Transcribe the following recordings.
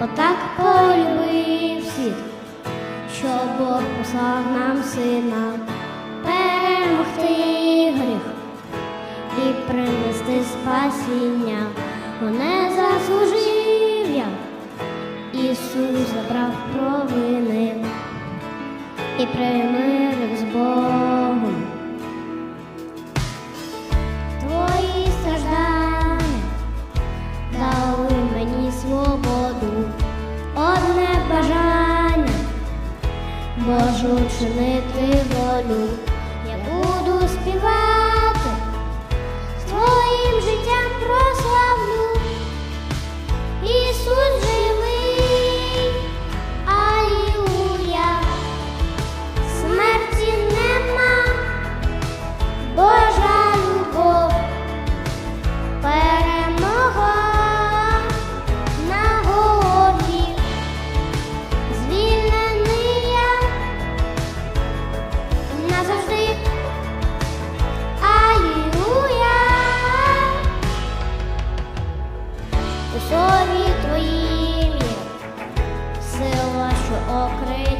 бо так полюбив світ, що Бог послав нам сина перемогти гріх і принести спасіння, бо не заслужив я. Ісус забрав провини і примирив з Богом. можу чинити волю, я буду співати своїм життям. сила, що окриє.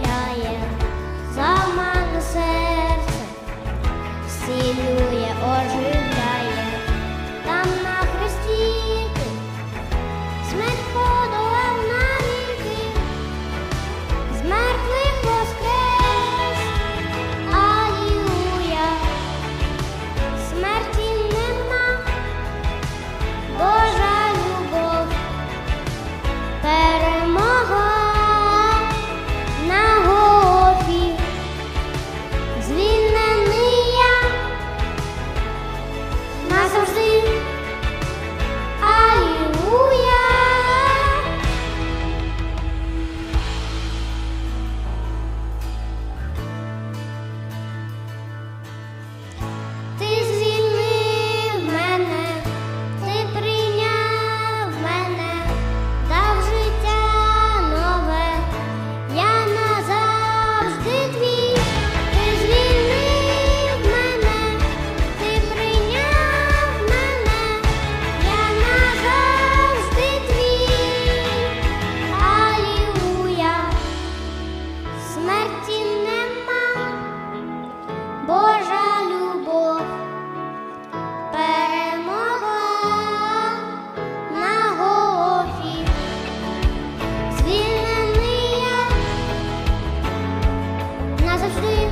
Ashley.